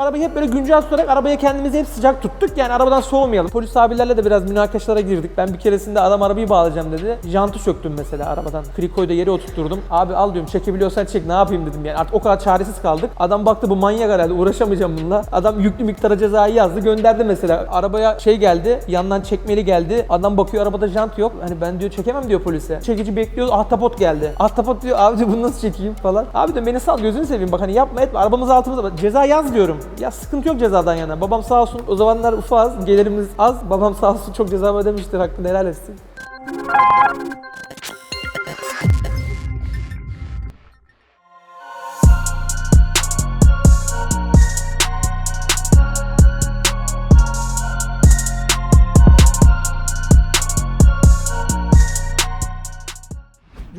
Arabayı hep böyle güncel tutarak arabaya kendimizi hep sıcak tuttuk. Yani arabadan soğumayalım. Polis abilerle de biraz münakaşalara girdik. Ben bir keresinde adam arabayı bağlayacağım dedi. Jantı söktüm mesela arabadan. Krikoyu da yere oturtturdum. Abi al diyorum çekebiliyorsan çek ne yapayım dedim yani. Artık o kadar çaresiz kaldık. Adam baktı bu manyak herhalde uğraşamayacağım bununla. Adam yüklü miktara cezayı yazdı gönderdi mesela. Arabaya şey geldi yandan çekmeli geldi. Adam bakıyor arabada jant yok. Hani ben diyor çekemem diyor polise. Çekici bekliyor ahtapot geldi. Ahtapot diyor abi diyor bunu nasıl çekeyim falan. Abi de beni sal gözünü seveyim bak hani yapma etme arabamız altımızda ceza yaz diyorum. Ya sıkıntı yok cezadan yana. Babam sağ olsun o zamanlar ufaz gelirimiz az. Babam sağ olsun çok ceza ödemiştir hakkını helal etsin.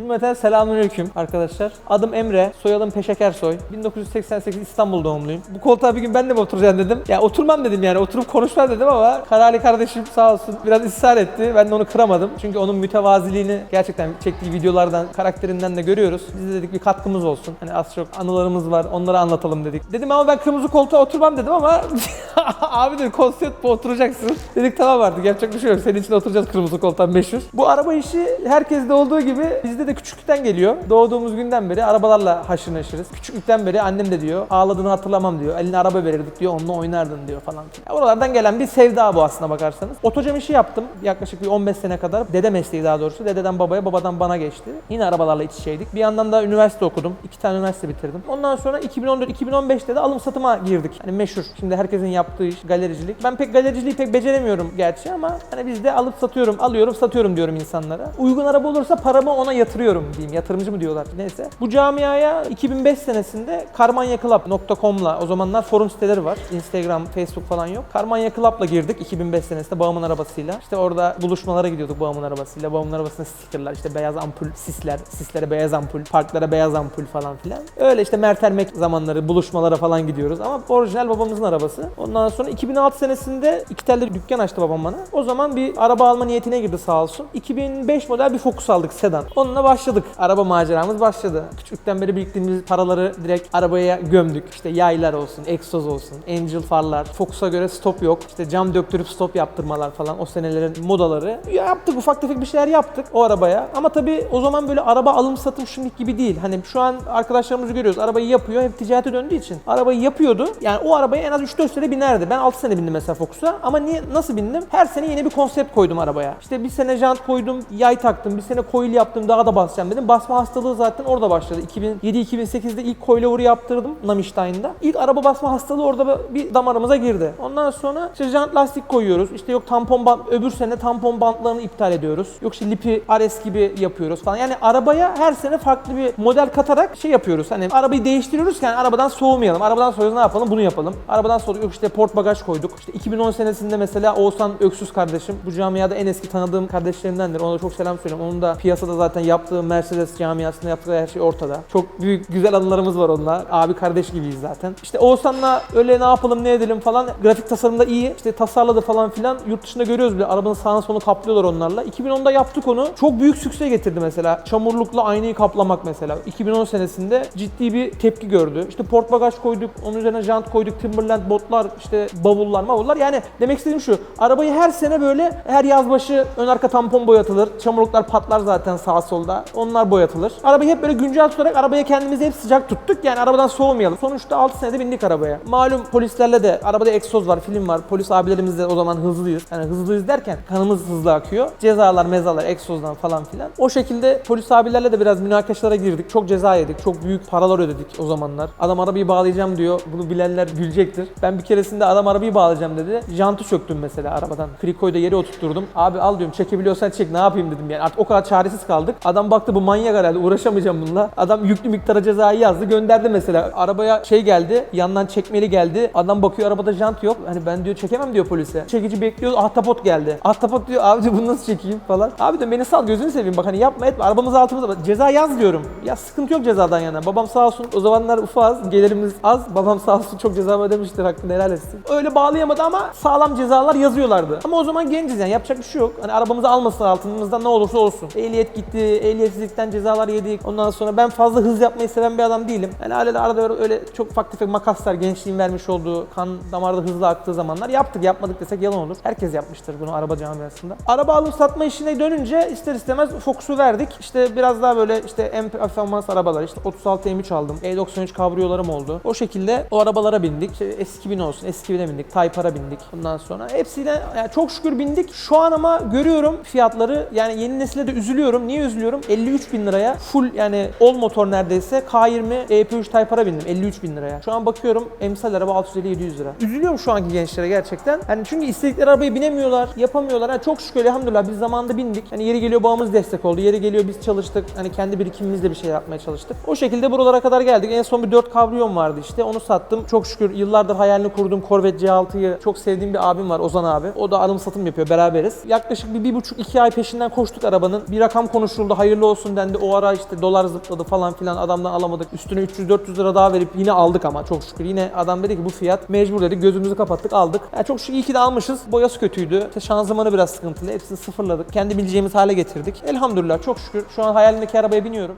Cümleten selamünaleyküm arkadaşlar. Adım Emre, soyadım Peşekersoy. 1988 İstanbul doğumluyum. Bu koltuğa bir gün ben de mi oturacağım dedim. Ya oturmam dedim yani oturup konuşmam dedim ama Karali kardeşim sağ olsun biraz ısrar etti. Ben de onu kıramadım. Çünkü onun mütevaziliğini gerçekten çektiği videolardan, karakterinden de görüyoruz. Biz de dedik bir katkımız olsun. Hani az çok anılarımız var onları anlatalım dedik. Dedim ama ben kırmızı koltuğa oturmam dedim ama abi dedi konsept bu oturacaksın. Dedik tamam artık yapacak bir şey yok. Senin için oturacağız kırmızı koltuğa meşhur. Bu araba işi herkeste olduğu gibi bizde de küçüklükten geliyor. Doğduğumuz günden beri arabalarla haşır neşiriz. Küçüklükten beri annem de diyor ağladığını hatırlamam diyor. Eline araba verirdik diyor onunla oynardın diyor falan. Ya oralardan gelen bir sevda bu aslına bakarsanız. Otocam işi yaptım yaklaşık bir 15 sene kadar. Dede mesleği daha doğrusu. Dededen babaya babadan bana geçti. Yine arabalarla iç içeydik. Bir yandan da üniversite okudum. İki tane üniversite bitirdim. Ondan sonra 2014-2015'te de alım satıma girdik. Hani meşhur. Şimdi herkesin yaptığı iş galericilik. Ben pek galericiliği pek beceremiyorum gerçi ama hani bizde alıp satıyorum, alıyorum, satıyorum diyorum insanlara. Uygun araba olursa paramı ona yatırıyorum diyeyim. Yatırımcı mı diyorlar neyse. Bu camiaya 2005 senesinde karmanyaclub.com'la o zamanlar forum siteleri var. Instagram, Facebook falan yok. Karmanya girdik 2005 senesinde babamın arabasıyla. İşte orada buluşmalara gidiyorduk babamın arabasıyla. Babamın arabasında stickerlar işte beyaz ampul, sisler, sislere beyaz ampul, parklara beyaz ampul falan filan. Öyle işte Mertermek zamanları buluşmalara falan gidiyoruz ama orijinal babamızın arabası. Ondan sonra 2006 senesinde iki tane dükkan açtı babam bana. O zaman bir araba alma niyetine girdi sağ olsun. 2005 model bir Focus aldık sedan. Onunla başladık. Araba maceramız başladı. Küçükten beri biriktirdiğimiz paraları direkt arabaya gömdük. İşte yaylar olsun, egzoz olsun, angel farlar. Focus'a göre stop yok. İşte cam döktürüp stop yaptırmalar falan o senelerin modaları. Ya yaptık ufak tefek bir şeyler yaptık o arabaya. Ama tabii o zaman böyle araba alım satım şimdiki gibi değil. Hani şu an arkadaşlarımızı görüyoruz. Arabayı yapıyor. Hep ticarete döndüğü için. Arabayı yapıyordu. Yani o arabaya en az 3-4 sene binerdi. Ben 6 sene bindim mesela Focus'a. Ama niye nasıl bindim? Her sene yeni bir konsept koydum arabaya. İşte bir sene jant koydum, yay taktım. Bir sene coil yaptım, daha da basacağım dedim. Basma hastalığı zaten orada başladı. 2007-2008'de ilk coilover'ı yaptırdım Namiştayn'da. İlk araba basma hastalığı orada bir damarımıza girdi. Ondan sonra işte jant lastik koyuyoruz. İşte yok tampon bant, öbür sene tampon bantlarını iptal ediyoruz. Yok işte lipi RS gibi yapıyoruz falan. Yani arabaya her sene farklı bir model katarak şey yapıyoruz. Hani arabayı değiştiriyoruz ki yani arabadan soğumayalım. Arabadan soğuyoruz ne yapalım? Bunu yapalım. Arabadan soğuduk. Yok işte port bagaj koyduk. İşte 2010 senesinde mesela Oğuzhan Öksüz kardeşim. Bu camiada en eski tanıdığım kardeşlerimdendir. Ona da çok selam söylüyorum. Onun da piyasada zaten yaptığı Mercedes camiasında yaptığı her şey ortada. Çok büyük güzel anılarımız var onunla. Abi kardeş gibiyiz zaten. İşte Oğuzhan'la öyle ne yapalım ne edelim falan. Grafik tasarımda iyi. İşte tasarladı falan filan. Yurt dışında görüyoruz bile. Arabanın sağını solunu kaplıyorlar onlarla. 2010'da yaptık onu. Çok büyük sükse getirdi mesela. Çamurlukla aynayı kaplamak mesela. 2010 senesinde ciddi bir tepki gördü. İşte port bagaj koyduk. Onun üzerine jant koyduk. Timberland botlar, işte bavullar, mavullar. Yani demek istediğim şu. Arabayı her sene böyle her yaz başı ön arka tampon boyatılır. Çamurluklar patlar zaten sağ solda. Onlar boyatılır. Arabayı hep böyle güncel tutarak arabaya kendimizi hep sıcak tuttuk. Yani arabadan soğumayalım. Sonuçta 6 senede bindik arabaya. Malum polislerle de arabada egzoz var, film var. Polis abilerimiz de o zaman hızlıyız. Yani hızlıyız derken kanımız hızlı akıyor. Cezalar, mezalar, egzozdan falan filan. O şekilde polis abilerle de biraz münakaşalara girdik. Çok ceza yedik. Çok büyük paralar ödedik o zamanlar. Adam arabayı bağlayacağım diyor. Bunu bilenler gülecektir. Ben bir keresinde adam arabayı bağlayacağım dedi. Jantı söktüm mesela arabadan. Krikoyu da yere oturtturdum. Abi al diyorum çekebiliyorsan çek ne yapayım dedim yani. Artık o kadar çaresiz kaldık. Adam baktı bu manyak herhalde uğraşamayacağım bununla. Adam yüklü miktara cezayı yazdı gönderdi mesela. Arabaya şey geldi yandan çekmeli geldi. Adam bakıyor arabada jant yok. Hani ben diyor çekemem diyor polise. Çekici bekliyor ahtapot geldi. Ahtapot diyor abi diyor, bunu nasıl çekeyim falan. Abi de beni sal gözünü seveyim bak hani yapma etme arabamız altımızda ceza yaz diyorum. Ya sıkıntı yok cezadan yana. Babam sağ olsun o zamanlar ufaz gelirimiz az. Babam sağ olsun çok ceza ödemiştir hakkını helal etsin. Öyle bağlayamadı ama sağlam cezalar yazıyorlardı. Ama o zaman genciz yani yapacak bir şey yok. Hani arabamızı almasın altımızdan ne olursa olsun. Ehliyet gitti, ehliyetsizlikten cezalar yedik. Ondan sonra ben fazla hız yapmayı seven bir adam değilim. Yani hala arada öyle çok ufak tefek makaslar gençliğin vermiş olduğu kan damarda hızlı aktığı zamanlar yaptık. Yapmadık desek yalan olur. Herkes yapmıştır bunu araba camiasında. Araba alıp satma işine dönünce ister istemez fokusu verdik. İşte biraz daha böyle işte M performans arabalar işte 36 M3 aldım. E93 kabriyolarım oldu. O şekilde o arabalara bindik. İşte S2000 olsun. S2000'e bindik. Type-R'a bindik. Bundan sonra hepsiyle yani çok şükür bindik. Şu an ama görüyorum fiyatları yani yeni nesile de üzülüyorum. Niye üzülüyorum? 53 bin liraya full yani all motor neredeyse K20 EP3 Type-R'a bindim 53 bin liraya. Şu an bakıyorum emsal araba 650-700 lira. Üzülüyorum şu anki gençlere gerçekten. Hani çünkü istedikleri arabaya binemiyorlar, yapamıyorlar. Yani çok şükür elhamdülillah biz zamanında bindik. Hani yeri geliyor babamız destek oldu. Yeri geliyor biz çalıştık. Hani kendi birikimimizle bir şey yapmaya çalıştık. O şekilde buralara kadar geldik. En son bir 4 kabriyon vardı işte. Onu sattım. Çok şükür yıllardır hayalini kurduğum Corvette C6'yı çok sevdiğim bir abim var Ozan abi. O da alım satım yapıyor beraberiz. Yaklaşık bir, bir buçuk iki ay peşinden koştuk arabanın. Bir rakam konuşuldu hayırlı olsun dendi. O ara işte dolar zıpladı falan filan adamdan alamadık. Üstüne 300-400 lira daha verip yine aldık ama çok şükür. Yine adam dedi ki bu fiyat mecbur dedi. Gözümüzü kapattık aldık. Yani çok şükür iyi ki de almışız. Boyası kötüydü. İşte şanzımanı biraz sıkıntılı. Hepsini sıfırladık. Kendi bileceğimiz hale getirdik. Elhamdülillah çok şükür. Şu an hayalimdeki arabaya biniyorum.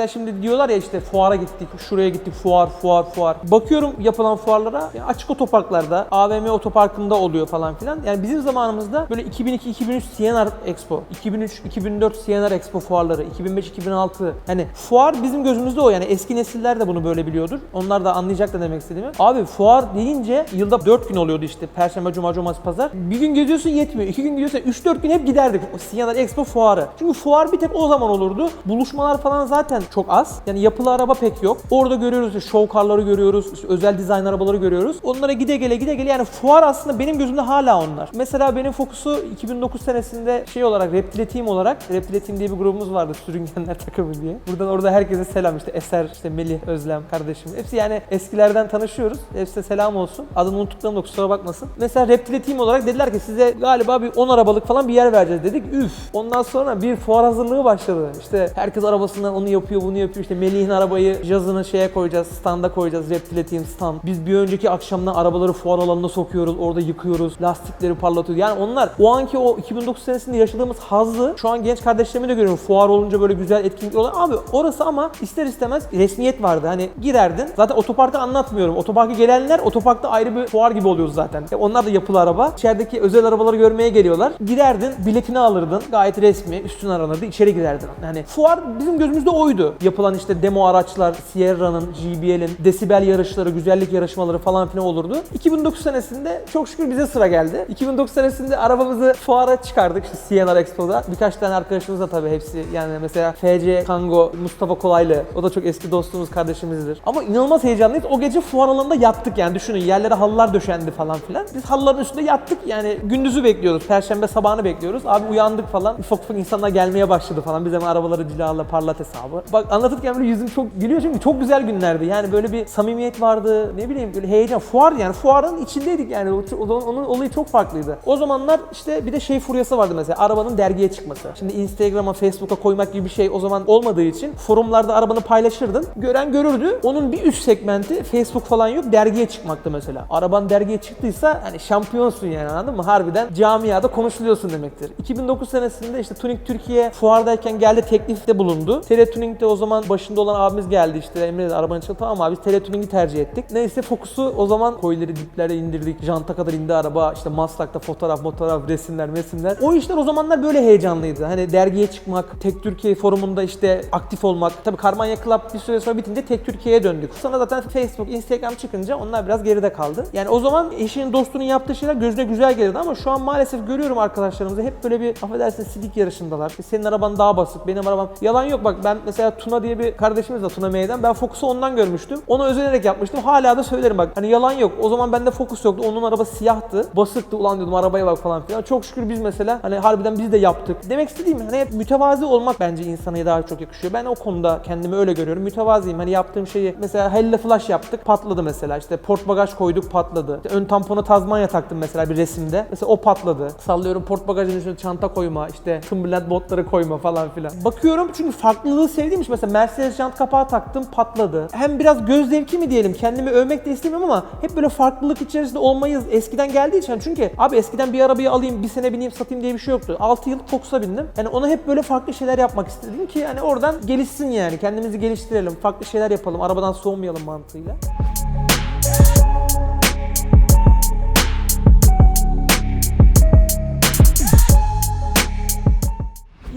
Mesela şimdi diyorlar ya işte fuara gittik, şuraya gittik, fuar, fuar, fuar. Bakıyorum yapılan fuarlara ya açık otoparklarda, AVM otoparkında oluyor falan filan. Yani bizim zamanımızda böyle 2002-2003 CNR Expo, 2003-2004 CNR Expo fuarları, 2005-2006 hani fuar bizim gözümüzde o yani eski nesiller de bunu böyle biliyordur. Onlar da anlayacak da demek istediğimi. Abi fuar deyince yılda 4 gün oluyordu işte. Perşembe, cuma, cumartesi, pazar. Bir gün geziyorsun yetmiyor. 2 gün gidiyorsun 3-4 gün hep giderdik. O CNR Expo fuarı. Çünkü fuar bir tek o zaman olurdu. Buluşmalar falan zaten çok az. Yani yapılı araba pek yok. Orada görüyoruz işte show car'ları görüyoruz, işte özel dizayn arabaları görüyoruz. Onlara gide gele gide gele yani fuar aslında benim gözümde hala onlar. Mesela benim fokusu 2009 senesinde şey olarak Reptile Team olarak Reptile Team diye bir grubumuz vardı Sürüngenler takımı diye. Buradan orada herkese selam işte Eser, işte Melih, Özlem kardeşim. Hepsi yani eskilerden tanışıyoruz. Hepsine selam olsun. Adını unuttuklarım da kusura bakmasın. Mesela Reptile Team olarak dediler ki size galiba bir 10 arabalık falan bir yer vereceğiz dedik. Üf. Ondan sonra bir fuar hazırlığı başladı. İşte herkes arabasından onu yapıyor, bunu yapıyor. İşte Melih'in arabayı cazını şeye koyacağız, standa koyacağız. Reptile Team stand. Biz bir önceki akşamdan arabaları fuar alanına sokuyoruz. Orada yıkıyoruz. Lastikleri parlatıyoruz. Yani onlar o anki o 2009 senesinde yaşadığımız hazzı şu an genç kardeşlerimi de görüyorum. Fuar olunca böyle güzel etkinlik oluyor. Abi orası ama ister istemez resmiyet vardı. Hani girerdin. Zaten otoparkta anlatmıyorum. Otoparka gelenler otoparkta ayrı bir fuar gibi oluyoruz zaten. E onlar da yapılı araba. İçerideki özel arabaları görmeye geliyorlar. Girerdin, biletini alırdın. Gayet resmi, üstün aranırdı. içeri girerdin. Yani fuar bizim gözümüzde oydu. Yapılan işte demo araçlar, Sierra'nın, JBL'in, desibel yarışları, güzellik yarışmaları falan filan olurdu. 2009 senesinde çok şükür bize sıra geldi. 2009 senesinde arabamızı fuara çıkardık işte CNR Expo'da. Birkaç tane arkadaşımız da tabii hepsi yani mesela FC Kango, Mustafa Kolaylı. O da çok eski dostumuz, kardeşimizdir. Ama inanılmaz heyecanlıyız. O gece fuar alanında yattık yani düşünün. Yerlere halılar döşendi falan filan. Biz halıların üstünde yattık yani gündüzü bekliyoruz. Perşembe sabahını bekliyoruz. Abi uyandık falan. Ufak ufak insanlar gelmeye başladı falan. Biz hemen arabaları cilala parlat hesabı. Bak anlatırken böyle yüzüm çok gülüyor çünkü çok güzel günlerdi. Yani böyle bir samimiyet vardı. Ne bileyim böyle heyecan. Fuar yani fuarın içindeydik yani. O, onun olayı çok farklıydı. O zamanlar işte bir de şey furyası vardı mesela. Arabanın dergiye çıkması. Şimdi Instagram'a, Facebook'a koymak gibi bir şey o zaman olmadığı için forumlarda arabanı paylaşırdın. Gören görürdü. Onun bir üst segmenti Facebook falan yok. Dergiye çıkmaktı mesela. Araban dergiye çıktıysa hani şampiyonsun yani anladın mı? Harbiden camiada konuşuluyorsun demektir. 2009 senesinde işte Tuning Türkiye fuardayken geldi teklifte bulundu. TR Tuning Millet de o zaman başında olan abimiz geldi işte Emre dedi arabanın içine tamam abi biz Teletuning'i tercih ettik. Neyse Focus'u o zaman koyları diplere indirdik. Janta kadar indi araba. işte Maslak'ta fotoğraf, fotoğraf, resimler, mesimler. O işler o zamanlar böyle heyecanlıydı. Hani dergiye çıkmak, Tek Türkiye forumunda işte aktif olmak. Tabii Karmanya Club bir süre sonra bitince Tek Türkiye'ye döndük. Sonra zaten Facebook, Instagram çıkınca onlar biraz geride kaldı. Yani o zaman eşinin dostunun yaptığı şeyler gözüne güzel gelirdi ama şu an maalesef görüyorum arkadaşlarımızı hep böyle bir affedersin sidik yarışındalar. Senin araban daha basit, benim arabam. Yalan yok bak ben mesela Tuna diye bir kardeşimiz var Tuna Meydan. Ben Focus'u ondan görmüştüm. Ona özenerek yapmıştım. Hala da söylerim bak. Hani yalan yok. O zaman bende Focus yoktu. Onun araba siyahtı. Basıktı. Ulan diyordum arabaya bak falan filan. Çok şükür biz mesela hani harbiden biz de yaptık. Demek istediğim hani hep mütevazi olmak bence insana daha çok yakışıyor. Ben o konuda kendimi öyle görüyorum. Mütevaziyim. Hani yaptığım şeyi mesela Hella Flash yaptık. Patladı mesela. İşte port bagaj koyduk patladı. İşte ön tampona Tazmanya taktım mesela bir resimde. Mesela o patladı. Sallıyorum port bagajın üstüne çanta koyma, işte Timberland botları koyma falan filan. Bakıyorum çünkü farklılığı sevdiğim için mesela Mercedes jant kapağı taktım patladı. Hem biraz göz zevki mi diyelim kendimi övmek de istemiyorum ama hep böyle farklılık içerisinde olmayı eskiden geldiği için çünkü abi eskiden bir arabayı alayım bir sene bineyim satayım diye bir şey yoktu. 6 yıl Fox'a bindim. Yani ona hep böyle farklı şeyler yapmak istedim ki hani oradan gelişsin yani kendimizi geliştirelim farklı şeyler yapalım arabadan soğumayalım mantığıyla.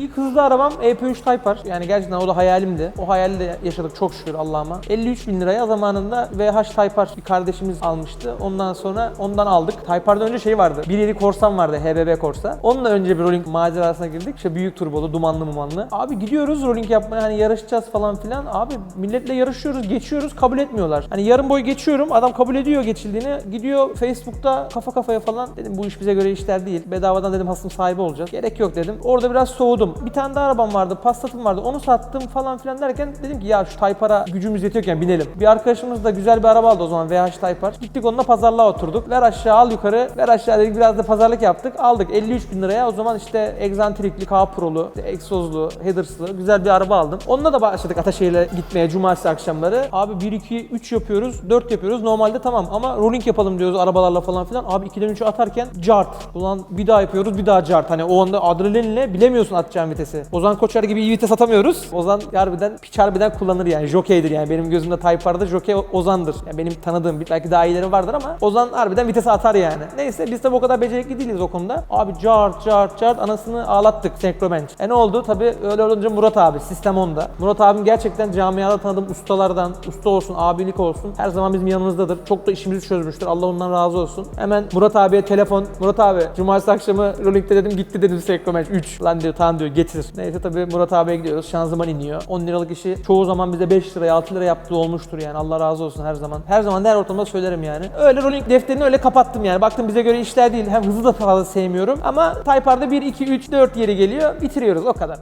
İlk hızlı arabam EP3 Type R. Yani gerçekten o da hayalimdi. O hayali de yaşadık çok şükür Allah'ıma. 53 bin liraya zamanında VH Type R bir kardeşimiz almıştı. Ondan sonra ondan aldık. Type R'dan önce şey vardı. 1.7 Korsan vardı. HBB Korsa. Onunla önce bir rolling macerasına girdik. İşte büyük turbolu, dumanlı mumanlı. Abi gidiyoruz rolling yapmaya hani yarışacağız falan filan. Abi milletle yarışıyoruz, geçiyoruz kabul etmiyorlar. Hani yarım boy geçiyorum. Adam kabul ediyor geçildiğini. Gidiyor Facebook'ta kafa kafaya falan. Dedim bu iş bize göre işler değil. Bedavadan dedim hasım sahibi olacağız. Gerek yok dedim. Orada biraz soğudum. Bir tane daha arabam vardı, Passat'ım vardı. Onu sattım falan filan derken dedim ki ya şu Type R'a gücümüz yetiyorken binelim. Bir arkadaşımız da güzel bir araba aldı o zaman VH Type R. Gittik onunla pazarlığa oturduk. Ver aşağı al yukarı. Ver aşağı dedik biraz da pazarlık yaptık. Aldık 53 bin liraya. O zaman işte egzantrikli, K-Pro'lu, işte egzozlu, headers'lı güzel bir araba aldım. Onunla da başladık Ataşehir'e gitmeye cumartesi akşamları. Abi 1, 2, 3 yapıyoruz, 4 yapıyoruz. Normalde tamam ama rolling yapalım diyoruz arabalarla falan filan. Abi 2'den 3'e atarken cart. Ulan bir daha yapıyoruz, bir daha cart. Hani o anda adrenalinle bilemiyorsun atacağın vitesi. Ozan Koçer gibi iyi vites atamıyoruz. Ozan harbiden piç harbiden kullanır yani. Jokeydir yani. Benim gözümde Type jokey Ozan'dır. Yani benim tanıdığım belki daha iyileri vardır ama Ozan harbiden vitese atar yani. Neyse biz de o kadar becerikli değiliz o konuda. Abi cart cart cart anasını ağlattık Senkrobench. E ne oldu? Tabi öyle olunca Murat abi sistem onda. Murat abim gerçekten camiada tanıdığım ustalardan, usta olsun, abilik olsun. Her zaman bizim yanımızdadır. Çok da işimizi çözmüştür. Allah ondan razı olsun. Hemen Murat abiye telefon. Murat abi cumartesi akşamı rolling'de dedim gitti dedim Senkrobench 3. Lan diyor tamam diyor getir. Neyse tabii Murat abiye gidiyoruz. Şanzıman iniyor. 10 liralık işi çoğu zaman bize 5 liraya 6 lira yaptığı olmuştur yani. Allah razı olsun her zaman. Her zaman her ortamda söylerim yani. Öyle rolling defterini öyle kapattım yani. Baktım bize göre işler değil. Hem hızlı da fazla sevmiyorum. Ama Type R'da 1, 2, 3, 4 yeri geliyor. Bitiriyoruz o kadar.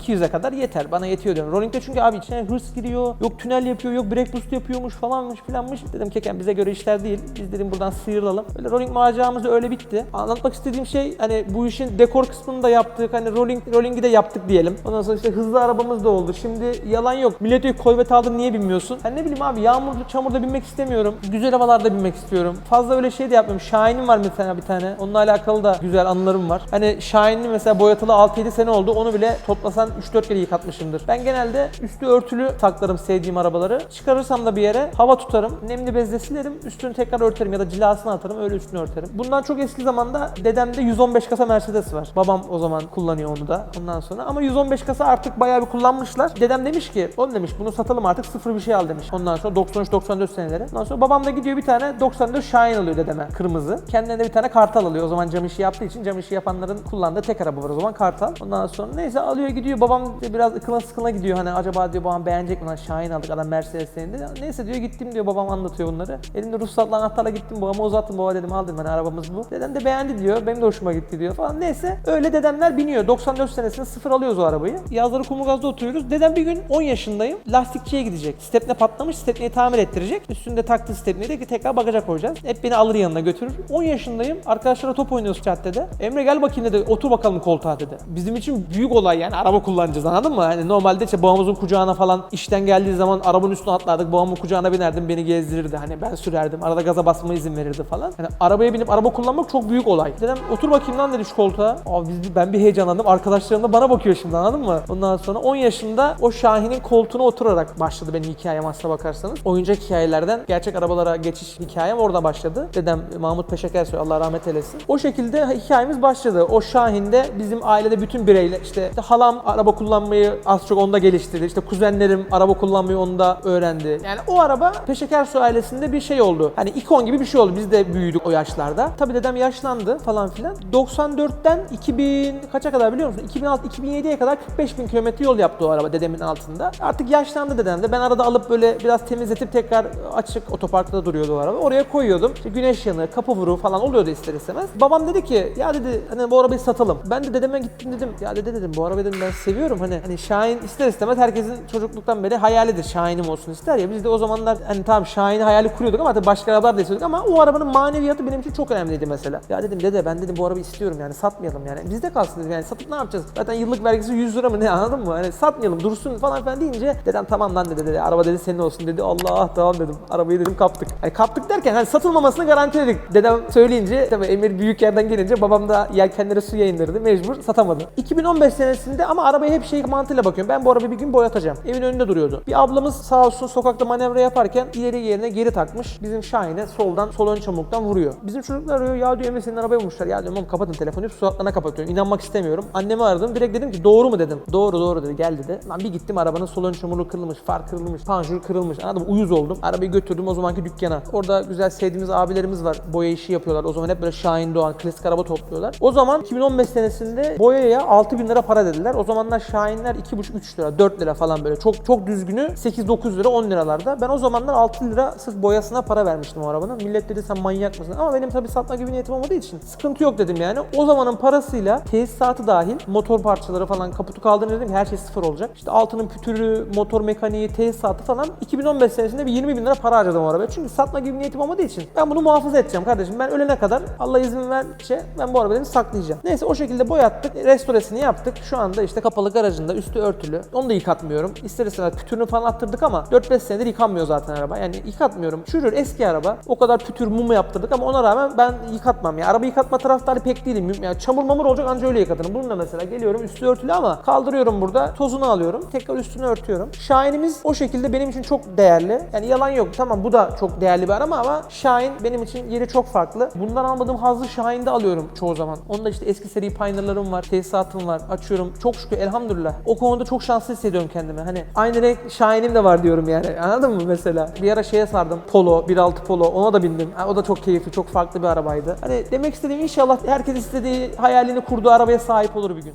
200'e kadar yeter. Bana yetiyor diyorum. Rolling'de çünkü abi içine hırs giriyor. Yok tünel yapıyor, yok brake boost yapıyormuş falanmış filanmış. Dedim keken bize göre işler değil. Biz dedim buradan sıyrılalım. Böyle rolling maceramız öyle bitti. Anlatmak istediğim şey hani bu işin dekor kısmını da yaptık. Hani rolling rolling'i de yaptık diyelim. Ondan sonra işte hızlı arabamız da oldu. Şimdi yalan yok. Millet diyor Corvette aldın niye binmiyorsun? Ben ne bileyim abi yağmurda çamurda binmek istemiyorum. Güzel havalarda binmek istiyorum. Fazla öyle şey de yapmıyorum. Shine'im var mesela bir tane. Onunla alakalı da güzel anılarım var. Hani Shine'li mesela boyatılı 6-7 sene oldu. Onu bile toplasan 3-4 kere yıkatmışımdır. Ben genelde üstü örtülü saklarım sevdiğim arabaları. Çıkarırsam da bir yere hava tutarım. Nemli bezle silerim. Üstünü tekrar örterim ya da cilasını atarım. Öyle üstünü örterim. Bundan çok eski zamanda dedemde 115 kasa Mercedes var. Babam o zaman kullanıyor onu da ondan sonra. Ama 115 kasa artık bayağı bir kullanmışlar. Dedem demiş ki oğlum demiş bunu satalım artık sıfır bir şey al demiş. Ondan sonra 93-94 seneleri. Ondan sonra babam da gidiyor bir tane 94 Shine alıyor dedeme kırmızı. Kendine de bir tane Kartal alıyor. O zaman cam işi yaptığı için cam işi yapanların kullandığı tek araba var o zaman Kartal. Ondan sonra neyse alıyor gidiyor. Babam biraz ıkına sıkına gidiyor hani acaba diyor babam beğenecek mi lan Şahin aldık adam Mercedes indi. Neyse diyor gittim diyor babam anlatıyor bunları. Elimde ruhsatla anahtarla gittim babama uzattım baba dedim al dedim hani arabamız bu. Dedem de beğendi diyor benim de hoşuma gitti diyor falan. Neyse öyle dedemler biniyor. 94 senesinde sıfır alıyoruz o arabayı. Yazları Kumugaz'da oturuyoruz. Dedem bir gün 10 yaşındayım. Lastikçiye gidecek. Stepne patlamış. Stepneyi tamir ettirecek. Üstünde taktığı stepneyi de tekrar bagaja koyacağız. Hep beni alır yanına götürür. 10 yaşındayım. Arkadaşlarla top oynuyoruz caddede. Emre gel bakayım dedi. Otur bakalım koltuğa dedi. Bizim için büyük olay yani. Araba kullanacağız anladın mı? Hani normalde işte babamızın kucağına falan işten geldiği zaman arabanın üstüne atlardık. Babamın kucağına binerdim. Beni gezdirirdi. Hani ben sürerdim. Arada gaza basmama izin verirdi falan. Yani arabaya binip araba kullanmak çok büyük olay. Dedem otur bakayım lan dedi şu koltuğa. Abi ben bir heyecanlandım. Arkadaşlarım da bana bakıyor şimdi anladın mı? Ondan sonra 10 yaşında o Şahin'in koltuğuna oturarak başladı benim hikayem aslına bakarsanız. Oyuncak hikayelerden gerçek arabalara geçiş hikayem orada başladı. Dedem Mahmut Peşekersoy Allah rahmet eylesin. O şekilde hikayemiz başladı. O Şahin'de bizim ailede bütün bireyler işte, işte halam araba kullanmayı az çok onda geliştirdi. İşte kuzenlerim araba kullanmayı onda öğrendi. Yani o araba Peşekersoy ailesinde bir şey oldu. Hani ikon gibi bir şey oldu. Biz de büyüdük o yaşlarda. Tabii dedem yaşlandı falan filan. 94'ten 2000 kaça kadar biliyor musun? 2006-2007'ye kadar 45 bin kilometre yol yaptı o araba dedemin altında. Artık yaşlandı dedem de. Ben arada alıp böyle biraz temizletip tekrar açık otoparkta duruyordu o araba. Oraya koyuyordum. İşte güneş yanığı, kapı vuru falan oluyordu ister istemez. Babam dedi ki ya dedi hani bu arabayı satalım. Ben de dedeme gittim dedim. Ya dede dedim bu arabayı dedim ben seviyorum. Hani hani Şahin ister istemez herkesin çocukluktan beri hayalidir. Şahinim olsun ister ya. Biz de o zamanlar hani tamam Şahin'i hayali kuruyorduk ama tabii başka arabalar da istiyorduk ama o arabanın maneviyatı benim için çok önemliydi mesela. Ya dedim dede ben dedim bu arabayı istiyorum yani satmayalım yani. Bizde kalsın dedim yani satıp ne yapacağız? Zaten yıllık vergisi 100 lira mı ne anladın mı? Hani satmayalım dursun falan filan deyince dedem tamam lan dedi, dedi. Araba dedi senin olsun dedi. Allah tamam dedim. Arabayı dedim kaptık. Hani kaptık derken hani satılmamasını garantiledik. Dedem söyleyince tabii Emir büyük yerden gelince babam da yelkenlere suya indirdi. Mecbur satamadı. 2015 senesinde ama arabaya hep şey mantığıyla bakıyorum. Ben bu arabayı bir gün boyatacağım. Evin önünde duruyordu. Bir ablamız sağ olsun sokakta manevra yaparken ileri yerine geri takmış. Bizim Şahin'e soldan sol ön çamurluktan vuruyor. Bizim çocuklar arıyor. Ya diyor Emre senin arabaya vurmuşlar. Ya diyorum oğlum kapatın telefonu. Hep suratlarına kapatıyorum. İnanmak istemiyorum. Annemi aradım. Direkt dedim ki doğru mu dedim. Doğru doğru dedi. Gel dedi. Lan bir gittim arabanın sol ön çamurluğu kırılmış. Far kırılmış. Panjur kırılmış. Anladın mı? Uyuz oldum. Arabayı götürdüm o zamanki dükkana. Orada güzel sevdiğimiz abilerimiz var. Boya işi yapıyorlar. O zaman hep böyle Şahin Doğan klasik araba topluyorlar. O zaman 2015 senesinde boyaya 6 bin lira para dediler. O zamanlar Şahinler 2,5-3 lira, 4 lira falan böyle. Çok çok düzgünü 8-9 lira, 10 liralarda. Ben o zamanlar 6 lira sırf boyasına para vermiştim o arabanın. Millet dedi sen manyak mısın? Ama benim tabii satma gibi niyetim olmadığı için sıkıntı yok dedim yani. O zamanın parasıyla tesisatı dahil motor parçaları falan kaputu kaldırın dedim her şey sıfır olacak. İşte altının pütürü, motor mekaniği, tesisatı falan 2015 senesinde bir 20 bin lira para harcadım o arabaya. Çünkü satma gibi niyetim olmadığı için ben bunu muhafaza edeceğim kardeşim. Ben ölene kadar Allah izin verdikçe ben bu arabayı saklayacağım. Neyse o şekilde boyattık. Restoresini yaptık. Şu anda işte kapalı garajında üstü örtülü. Onu da yıkatmıyorum. İster istemez pütürünü falan attırdık ama 4-5 senedir yıkanmıyor zaten araba. Yani yıkatmıyorum. Çürür eski araba. O kadar pütür mumu yaptırdık ama ona rağmen ben yıkatmam. Yani araba yıkatma taraftarı pek değilim. Yani çamur mamur olacak anca öyle yıkatırım. Bununla mesela geliyorum üstü örtülü ama kaldırıyorum burada. Tozunu alıyorum. Tekrar üstünü örtüyorum. Şahin'imiz o şekilde benim için çok değerli. Yani yalan yok. Tamam bu da çok değerli bir araba ama Şahin benim için yeri çok farklı. Bundan almadığım hazzı Şahin'de alıyorum çoğu zaman. Onda işte eski seri Pioneer'larım var. Tesisatım var. Açıyorum. Çok şükür elhamdülillah. O konuda çok şanslı hissediyorum kendimi. Hani aynı renk Şahin'im de var diyorum yani. Anladın mı mesela? Bir ara şeye sardım. Polo, 1.6 Polo. Ona da bindim. O da çok keyifli, çok farklı bir arabaydı. Hani demek istediğim inşallah herkes istediği, hayalini kurduğu arabaya sahip olur bir gün.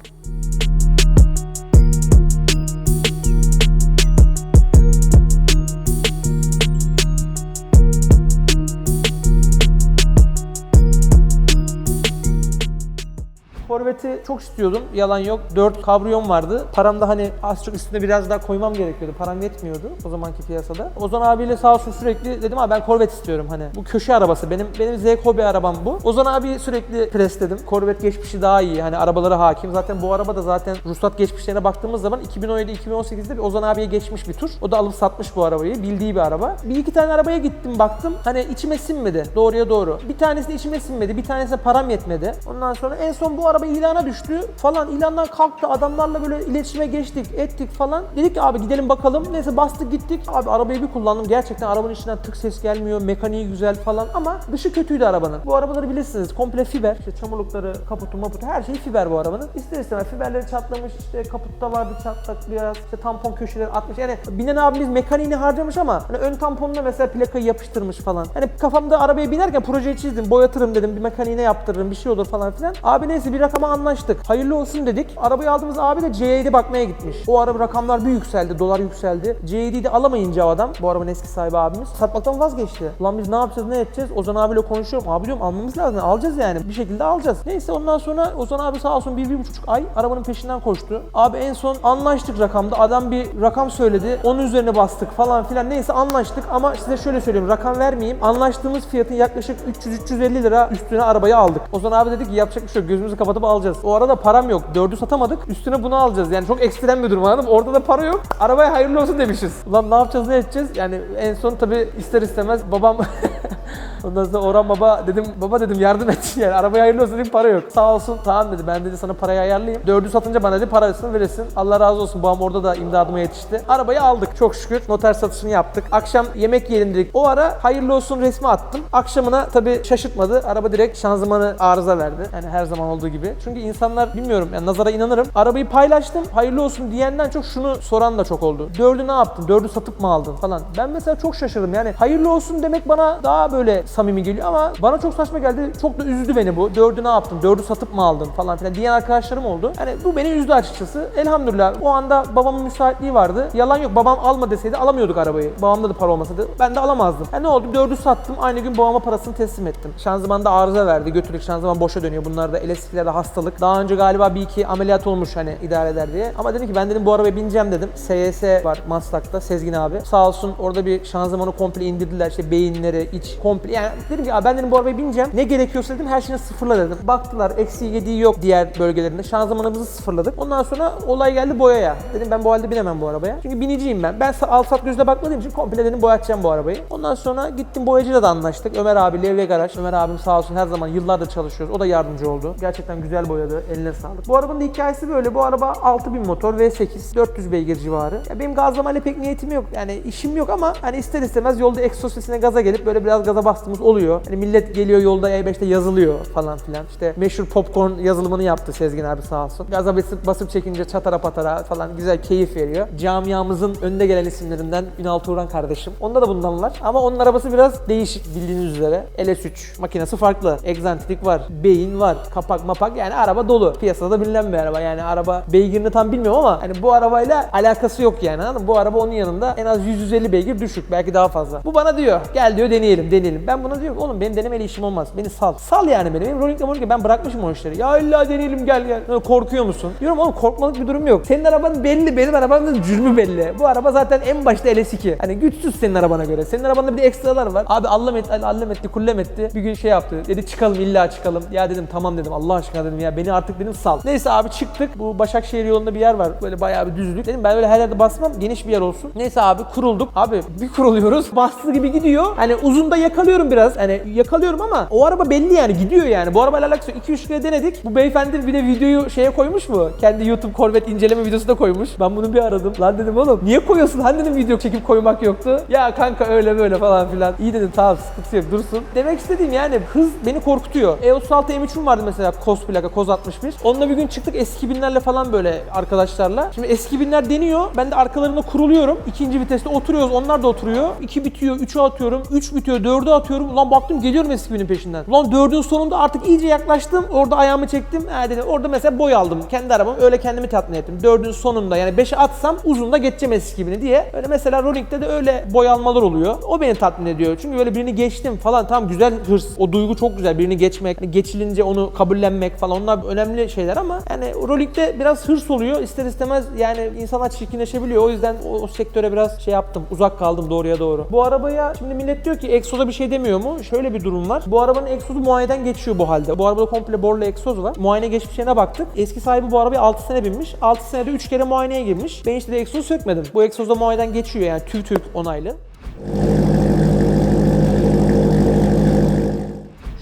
Corvette'i çok istiyordum. Yalan yok. 4 kabriyon vardı. Param da hani az çok üstüne biraz daha koymam gerekiyordu. Param yetmiyordu o zamanki piyasada. Ozan abiyle sağ olsun sürekli dedim abi ben Corvette istiyorum hani. Bu köşe arabası. Benim benim zevk hobi arabam bu. Ozan abi sürekli presledim. Corvette geçmişi daha iyi. Hani arabalara hakim. Zaten bu araba da zaten ruhsat geçmişlerine baktığımız zaman 2017-2018'de bir Ozan abiye geçmiş bir tur. O da alıp satmış bu arabayı. Bildiği bir araba. Bir iki tane arabaya gittim baktım. Hani içime sinmedi. Doğruya doğru. Bir tanesi içime sinmedi. Bir tanesine param yetmedi. Ondan sonra en son bu araba ilana düştü falan. ilandan kalktı. Adamlarla böyle iletişime geçtik, ettik falan. Dedik ki abi gidelim bakalım. Neyse bastık gittik. Abi arabayı bir kullandım. Gerçekten arabanın içinden tık ses gelmiyor. Mekaniği güzel falan ama dışı kötüydü arabanın. Bu arabaları bilirsiniz. Komple fiber. İşte çamurlukları, kaputu, maputu her şeyi fiber bu arabanın. İster istemez fiberleri çatlamış. işte kaputta vardı çatlak biraz. İşte tampon köşeleri atmış. Yani binen abimiz mekaniğini harcamış ama hani ön tamponuna mesela plakayı yapıştırmış falan. Hani kafamda arabaya binerken projeyi çizdim. Boyatırım dedim. Bir mekaniğine yaptırırım. Bir şey olur falan filan. Abi neyse bir rakama anlaştık. Hayırlı olsun dedik. Arabayı aldığımız abi de C7 bakmaya gitmiş. O araba rakamlar bir yükseldi. Dolar yükseldi. C7'yi de alamayınca adam. Bu arabanın eski sahibi abimiz. Satmaktan vazgeçti. Ulan biz ne yapacağız ne edeceğiz? Ozan abiyle konuşuyorum. Abi diyorum almamız lazım. Alacağız yani. Bir şekilde alacağız. Neyse ondan sonra Ozan abi sağ olsun bir, bir buçuk ay arabanın peşinden koştu. Abi en son anlaştık rakamda. Adam bir rakam söyledi. Onun üzerine bastık falan filan. Neyse anlaştık ama size şöyle söyleyeyim. Rakam vermeyeyim. Anlaştığımız fiyatın yaklaşık 300-350 lira üstüne arabayı aldık. Ozan abi dedi ki yapacak bir şey yok. Gözümüzü kapatıp alacağız. O arada param yok. Dördü satamadık. Üstüne bunu alacağız. Yani çok ekstrem bir durum anladın? Orada da para yok. Arabaya hayırlı olsun demişiz. Ulan ne yapacağız ne edeceğiz? Yani en son tabii ister istemez babam Ondan sonra Orhan baba dedim baba dedim yardım et yani arabaya hayırlı olsun dedim para yok. Sağ olsun tamam dedi ben dedi sana parayı ayarlayayım. Dördü satınca bana dedi parasını verirsin. Allah razı olsun babam orada da imdadıma yetişti. Arabayı aldık çok şükür. Noter satışını yaptık. Akşam yemek yiyelim dedik. O ara hayırlı olsun resmi attım. Akşamına tabii şaşırtmadı. Araba direkt şanzımanı arıza verdi. Yani her zaman olduğu gibi. Çünkü insanlar bilmiyorum yani nazara inanırım. Arabayı paylaştım. Hayırlı olsun diyenden çok şunu soran da çok oldu. Dördü ne yaptın? Dördü satıp mı aldın falan. Ben mesela çok şaşırdım. Yani hayırlı olsun demek bana daha böyle samimi geliyor ama bana çok saçma geldi. Çok da üzdü beni bu. Dördü ne yaptın? Dördü satıp mı aldın falan filan diyen arkadaşlarım oldu. Yani bu beni üzdü açıkçası. Elhamdülillah o anda babamın müsaitliği vardı. Yalan yok. Babam alma deseydi alamıyorduk arabayı. Babamda da para olmasaydı ben de alamazdım. Yani ne oldu? Dördü sattım. Aynı gün babama parasını teslim ettim. Şanzımanda arıza verdi. Götürdük. Şanzıman boşa dönüyor. Bunlar da elastiklerde hastalık. Daha önce galiba bir iki ameliyat olmuş hani idare eder diye. Ama dedim ki ben dedim bu arabaya bineceğim dedim. SYS var Maslak'ta Sezgin abi. Sağ olsun orada bir şanzımanı komple indirdiler. İşte beyinleri, iç komple. Yani dedim ki "Abi ben dedim bu arabaya bineceğim. Ne gerekiyorsa dedim her şeyini sıfırla dedim. Baktılar eksiği yediği yok diğer bölgelerinde. Şanzımanımızı sıfırladık. Ondan sonra olay geldi boyaya. Dedim ben bu halde binemem bu arabaya. Çünkü biniciyim ben. Ben sa- al sat gözle bakmadığım için komple dedim boyatacağım bu arabayı. Ondan sonra gittim boyacıyla da anlaştık. Ömer abi Levye Garaj. Ömer abim sağ olsun her zaman yıllardır çalışıyoruz. O da yardımcı oldu. Gerçekten güzel boyadı. Eline sağlık. Bu arabanın hikayesi böyle. Bu araba 6000 motor V8 400 beygir civarı. Ya benim gazlamayla pek niyetim yok. Yani işim yok ama hani ister istemez yolda egzoz gaza gelip böyle biraz gaza bastığımız oluyor. Hani millet geliyor yolda E5'te yazılıyor falan filan. İşte meşhur popcorn yazılımını yaptı Sezgin abi sağ olsun. Gaza basıp, basıp çekince çatara patara falan güzel keyif veriyor. Camiamızın önde gelen isimlerinden Ünal Turan kardeşim. Onda da bundan var. Ama onun arabası biraz değişik bildiğiniz üzere. LS3 makinesi farklı. Egzantrik var. Beyin var. Kapak mapak yani araba dolu. Piyasada bilinen bir araba. Yani araba beygirini tam bilmiyorum ama hani bu arabayla alakası yok yani anladın? Bu araba onun yanında en az 150 beygir düşük. Belki daha fazla. Bu bana diyor gel diyor deneyelim deneyelim. Ben buna diyorum oğlum benim denemeli işim olmaz. Beni sal. Sal yani beni. Benim rolling rolling ben bırakmışım o işleri. Ya illa deneyelim gel gel. Korkuyor musun? Diyorum oğlum korkmalık bir durum yok. Senin arabanın belli benim arabanın cürmü belli. Bu araba zaten en başta LS2. Hani güçsüz senin arabana göre. Senin arabanda bir de ekstralar var. Abi allem etti, allem etti, kullem etti. Bir gün şey yaptı. Dedi çıkalım illa çıkalım. Ya dedim tamam dedim Allah aşkına dedim ya beni artık dedim sal. Neyse abi çıktık. Bu Başakşehir yolunda bir yer var. Böyle bayağı bir düzlük. Dedim ben böyle her yerde basmam. Geniş bir yer olsun. Neyse abi kurulduk. Abi bir kuruluyoruz. Bastığı gibi gidiyor. Hani uzunda yakalıyorum biraz. Hani yakalıyorum ama o araba belli yani gidiyor yani. Bu arabayla alakası yok. 2-3 kere denedik. Bu beyefendi bir de videoyu şeye koymuş mu? Kendi YouTube Corvette inceleme videosu da koymuş. Ben bunu bir aradım. Lan dedim oğlum niye koyuyorsun? Hani dedim video çekip koymak yoktu. Ya kanka öyle böyle falan filan. İyi dedim tamam sıkıntı yok dursun. Demek istediğim yani hız beni korkutuyor. E36 M3'üm vardı mesela Koz plaka Koz 61. Onunla bir gün çıktık eski binlerle falan böyle arkadaşlarla. Şimdi eski binler deniyor. Ben de arkalarında kuruluyorum. İkinci viteste oturuyoruz. Onlar da oturuyor. 2 bitiyor. 3'ü atıyorum. 3 bitiyor. 4'ü atıyorum. Ulan baktım geliyorum eski peşinden. Ulan 4'ün sonunda artık iyice yaklaştım. Orada ayağımı çektim. Ha dedim. Orada mesela boy aldım. Kendi arabamı öyle kendimi tatmin ettim. 4'ün sonunda yani 5'e atsam uzunda geçeceğim eski diye. Öyle mesela rolling'de de öyle boy almalar oluyor. O beni tatmin ediyor. Çünkü böyle birini geçtim falan. Tamam güzel hırs. O duygu çok güzel. Birini geçmek, hani geçilince onu kabullenmek falan onlar önemli şeyler ama yani rolling'de biraz hırs oluyor. İster istemez yani insanlar çirkinleşebiliyor. O yüzden o, o sektöre biraz şey yaptım. Uzak kaldım doğruya doğru. Bu arabaya şimdi millet diyor ki egzoza bir şey demiyor mu? Şöyle bir durum var. Bu arabanın egzozu muayeneden geçiyor bu halde. Bu arabada komple borlu egzoz var. Muayene geçmişlerine baktık. Eski sahibi bu arabaya 6 sene binmiş. 6 senede 3 kere muayeneye girmiş. Ben işte de egzozu sökmedim. Bu egzoz da muayeneden geçiyor yani TÜV TÜRK onaylı.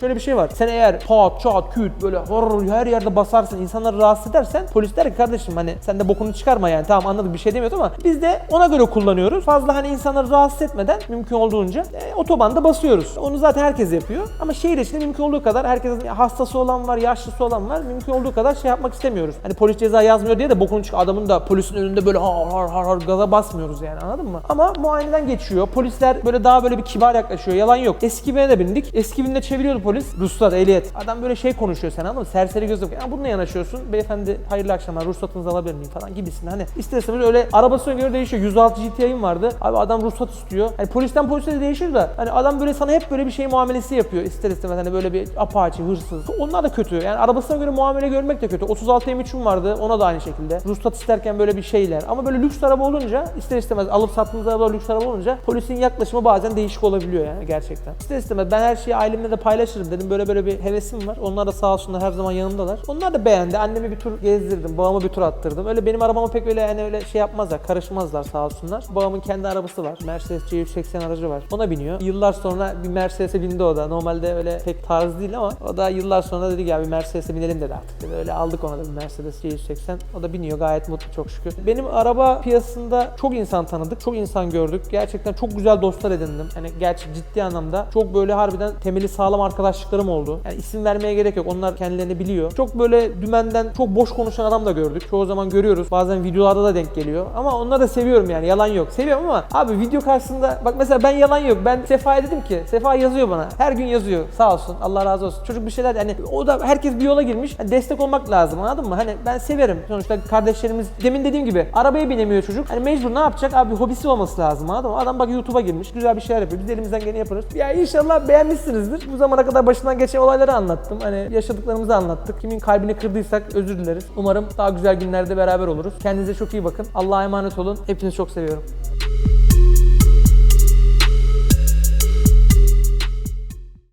Şöyle bir şey var. Sen eğer pat çat küt böyle horror her yerde basarsın insanları rahatsız edersen polis der ki kardeşim hani sen de bokunu çıkarma yani tamam anladım bir şey demiyoruz ama biz de ona göre kullanıyoruz. Fazla hani insanları rahatsız etmeden mümkün olduğunca e, otobanda basıyoruz. Onu zaten herkes yapıyor. Ama şehir içinde mümkün olduğu kadar herkesin hastası olan var, yaşlısı olan var. Mümkün olduğu kadar şey yapmak istemiyoruz. Hani polis ceza yazmıyor diye de bokunu çık adamın da polisin önünde böyle har har har har gaza basmıyoruz yani anladın mı? Ama muayeneden geçiyor. Polisler böyle daha böyle bir kibar yaklaşıyor. Yalan yok. Eski bine de bindik. Eski binde çeviriyordu polis polis. Ruhsat, ehliyet. Adam böyle şey konuşuyor sen anladın mı? Serseri gözüm. Ya bununla yanaşıyorsun. Beyefendi hayırlı akşamlar. Ruhsatınızı alabilir miyim falan gibisinden. Hani ister öyle arabasına göre değişiyor. 106 GTI'm vardı. Abi adam ruhsat istiyor. Hani polisten polise de değişir de. Hani adam böyle sana hep böyle bir şey muamelesi yapıyor. İster istemez hani böyle bir apaçi, hırsız. Onlar da kötü. Yani arabasına göre muamele görmek de kötü. 36 M3'üm vardı. Ona da aynı şekilde. Ruhsat isterken böyle bir şeyler. Ama böyle lüks araba olunca ister istemez alıp sattığınız araba lüks araba olunca polisin yaklaşımı bazen değişik olabiliyor yani gerçekten. İster istemez ben her şeyi ailemle de paylaşırım dedim. Böyle böyle bir hevesim var. Onlar da sağ olsunlar her zaman yanımdalar. Onlar da beğendi. Annemi bir tur gezdirdim. Babama bir tur attırdım. Öyle benim arabama pek öyle yani öyle şey yapmazlar. Karışmazlar sağ olsunlar. Babamın kendi arabası var. Mercedes C180 aracı var. Ona biniyor. Yıllar sonra bir Mercedes'e bindi o da. Normalde öyle pek tarz değil ama o da yıllar sonra dedi ya bir Mercedes'e binelim dedi artık dedi. Öyle aldık ona da bir Mercedes C180. O da biniyor gayet mutlu çok şükür. Benim araba piyasasında çok insan tanıdık. Çok insan gördük. Gerçekten çok güzel dostlar edindim. Hani gerçek ciddi anlamda çok böyle harbiden temeli sağlam arkadaşlıklarım oldu. Yani isim vermeye gerek yok. Onlar kendilerini biliyor. Çok böyle dümenden çok boş konuşan adam da gördük. Çoğu zaman görüyoruz. Bazen videolarda da denk geliyor. Ama onları da seviyorum yani. Yalan yok. Seviyorum ama abi video karşısında bak mesela ben yalan yok. Ben Sefa'ya dedim ki Sefa yazıyor bana. Her gün yazıyor. Sağ olsun. Allah razı olsun. Çocuk bir şeyler hani o da herkes bir yola girmiş. Hani destek olmak lazım anladın mı? Hani ben severim. Sonuçta kardeşlerimiz demin dediğim gibi arabaya binemiyor çocuk. Hani mecbur ne yapacak? Abi hobisi olması lazım anladın mı? Adam bak YouTube'a girmiş. Güzel bir şeyler yapıyor. Biz de elimizden geleni yaparız. Ya inşallah beğenmişsinizdir. Bu zamana kadar başından geçen olayları anlattım. Hani yaşadıklarımızı anlattık. Kimin kalbini kırdıysak özür dileriz. Umarım daha güzel günlerde beraber oluruz. Kendinize çok iyi bakın. Allah'a emanet olun. Hepinizi çok seviyorum.